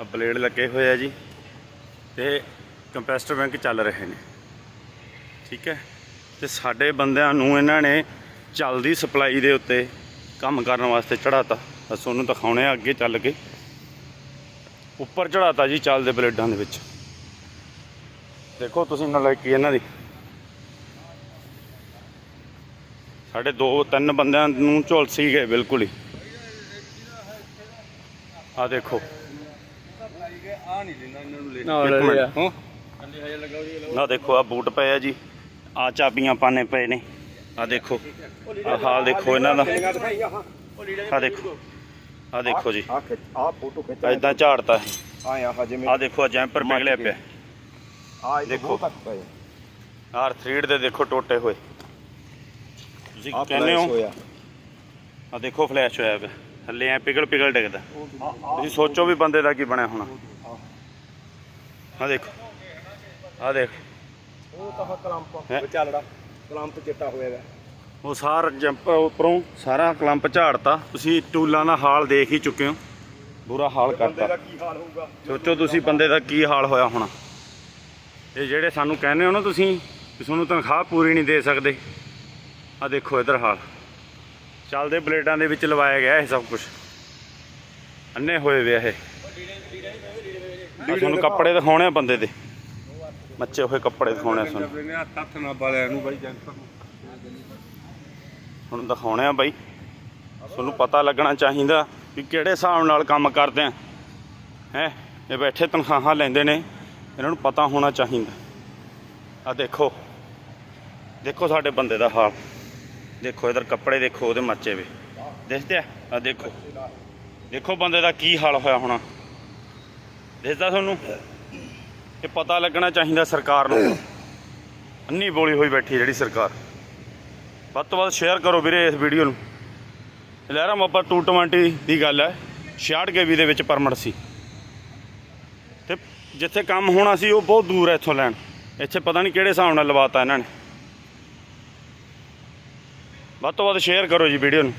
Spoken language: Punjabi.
ਆ ਬਲੇਡ ਲੱਗੇ ਹੋਏ ਆ ਜੀ ਤੇ ਕੰਪੈਸਟਰ ਬੈਂਕ ਚੱਲ ਰਹੇ ਨੇ। ਠੀਕ ਹੈ? ਤੇ ਸਾਡੇ ਬੰਦਿਆਂ ਨੂੰ ਇਹਨਾਂ ਨੇ ਚੱਲਦੀ ਸਪਲਾਈ ਦੇ ਉੱਤੇ ਕੰਮ ਕਰਨ ਵਾਸਤੇ ਚੜਾਤਾ ਅਸੀਂ ਉਹਨੂੰ ਦਿਖਾਉਣੇ ਆ ਅੱਗੇ ਚੱਲ ਕੇ। ਉੱਪਰ ਚੜਾਤਾ ਜੀ ਚੱਲਦੇ ਬਲੇਡਾਂ ਦੇ ਵਿੱਚ। ਦੇਖੋ ਤੁਸੀਂ ਨਲਾਇਕੀ ਇਹਨਾਂ ਦੀ। ਸਾਡੇ ਦੋ ਤਿੰਨ ਬੰਦਿਆਂ ਨੂੰ ਝੁਲਸੀ ਗਏ ਬਿਲਕੁਲ ਹੀ। ਆ ਦੇਖੋ। ਆ ਨਹੀਂ ਦਿੰਦਾ ਇਹਨਾਂ ਨੂੰ ਲੈ ਇੱਕ ਮਿੰਟ। ਹਾਂ ਥੱਲੇ ਹਜੇ ਲਗਾਓ ਜੀ ਨਾ ਦੇਖੋ ਆ ਬੂਟ ਪਏ ਆ ਜੀ। ਆ ਚਾਬੀਆਂ ਪਾਣੇ ਪਏ ਨੇ। ਆ ਦੇਖੋ ਆ ਹਾਲ ਦੇਖੋ ਇਹਨਾਂ ਦਾ। ਆ ਦੇਖੋ ਆ ਦੇਖੋ ਜੀ। ਆ ਆ ਫੋਟੋ ਖਿੱਚ ਐਦਾਂ ਝਾੜਤਾ। ਆ ਆ ਹਜੇ ਆ ਦੇਖੋ ਆ ਜੈਂਪਰ ਪਿਘਲਿਆ ਪਿਆ। ਆ ਦੇਖੋ। ਆਰ 3 ਦੇ ਦੇਖੋ ਟੋਟੇ ਹੋਏ। ਤੁਸੀਂ ਆ ਕਹਿੰਦੇ ਹੋ? ਆ ਦੇਖੋ ਫਲੈਸ਼ ਹੋਇਆ ਪਿਆ। ਥੱਲੇ ਐ ਪਿਘਲ ਪਿਘਲ ਡਿੱਗਦਾ ਤੁਸੀਂ ਸੋਚੋ ਵੀ ਬੰਦੇ ਦਾ ਕੀ ਬਣਿਆ ਹੋਣਾ। ਆ ਦੇਖੋ। ਆ ਦੇਖ। ਉਹ ਤਾਂ ਕਲੰਪ ਹੈਂ? ਚੱਲੜਾ ਕਲੰਪ ਚਿੱਟਾ ਹੋਇਆ ਉਹ ਸਾਰ ਜੰਪ ਉੱਪਰੋਂ ਸਾਰਾ ਕਲੰਪ ਝਾੜਤਾ। ਤੁਸੀਂ ਟੂਲਾਂ ਦਾ ਹਾਲ ਦੇਖ ਹੀ ਚੁੱਕੇ ਹੋ। ਬੁਰਾ ਹਾਲ ਕਰਤਾ। ਸੋਚੋ ਤੁਸੀਂ ਬੰਦੇ ਦਾ ਕੀ ਹਾਲ ਹੋਇਆ ਹੋਣਾ। ਇਹ ਜਿਹੜੇ ਸਾਨੂੰ ਕਹਿੰਦੇ ਹੋ ਨਾ ਤੁਸੀਂ ਕਿ ਤੁਹਾਨੂੰ ਤਨਖਾਹ ਪੂਰੀ ਨਹੀਂ ਦੇ ਸਕਦੇ। ਆ ਦੇਖੋ ਇਧਰ ਹਾਲ। ਚੱਲਦੇ ਬਲੇਡਾਂ ਦੇ ਵਿੱਚ ਲਵਾਇਆ ਗਿਆ ਇਹ ਸਭ ਕੁਝ ਅੰਨੇ ਹੋਏ ਵੇ ਇਹ। ਆਹ ਤੁਹਾਨੂੰ ਕੱਪੜੇ ਦਿਖਾਉਣੇ ਆ ਬੰਦੇ ਦੇ। ਮੱਚੇ ਹੋਏ ਕੱਪੜੇ ਦਿਖਾਉਣੇ ਆ ਤੁਹਾਨੂੰ। ਹੱਥ ਹੱਥ ਨਾ ਬਾਲਿਆਂ ਨੂੰ ਬਾਈ ਜੈਂਟਰ ਨੂੰ। ਹੁਣ ਦਿਖਾਉਣੇ ਆ ਬਾਈ। ਤੁਹਾਨੂੰ ਪਤਾ ਲੱਗਣਾ ਚਾਹੀਦਾ ਵੀ ਕਿਹੜੇ ਹਿਸਾਬ ਨਾਲ ਕੰਮ ਕਰਦੇ ਆ। ਹੈ? ਇਹ ਬੈਠੇ ਤਨਖਾਹਾਂ ਲੈਂਦੇ ਨੇ। ਇਹਨਾਂ ਨੂੰ ਪਤਾ ਹੋਣਾ ਚਾਹੀਦਾ। ਆ ਦੇਖੋ। ਦੇਖੋ ਸਾਡੇ ਬੰਦੇ ਦਾ ਹਾਲ। ਦੇਖੋ ਇਧਰ ਕੱਪੜੇ ਦੇਖੋ ਉਹਦੇ ਮੱਚੇ ਵੇ। ਦਿਖਦੇ ਆ? ਆ ਦੇਖੋ। ਦੇਖੋ ਬੰਦੇ ਦਾ ਕੀ ਹਾਲ ਹੋਇਆ ਹੋਣਾ। ਦਿਸਦਾ ਤੁਹਾਨੂੰ ਇਹ ਪਤਾ ਲੱਗਣਾ ਚਾਹੀਦਾ ਸਰਕਾਰ ਨੂੰ। ਅੰਨੀ ਬੋਲੀ ਹੋਈ ਬੈਠੀ ਜਿਹੜੀ ਸਰਕਾਰ। ਵੱਧ ਤੋਂ ਵੱਧ ਸ਼ੇਅਰ ਕਰੋ ਵੀਰੇ ਇਸ ਵੀਡੀਓ ਨੂੰ। ਲਹਿਰਾ ਮੋਪਾ 220 ਦੀ ਗੱਲ ਹੈ 66 ਕੇਵੀ ਦੇ ਵਿੱਚ ਪਰਮਿਟ ਸੀ। ਤੇ ਜਿੱਥੇ ਕੰਮ ਹੋਣਾ ਸੀ, ਉਹ ਬਹੁਤ ਦੂਰ ਹੈ ਇੱਥੋਂ ਲੈਣ। ਇੱਥੇ ਪਤਾ ਨਹੀਂ ਕਿਹੜੇ ਹਿਸਾਬ ਨਾਲ ਲਵਾਤਾ ਇਹਨਾਂ ਨੇ। ਵੱਧ ਤੋਂ ਵੱਧ ਸ਼ੇਅਰ ਕਰੋ ਜੀ ਵੀਡੀਓ ਨੂੰ।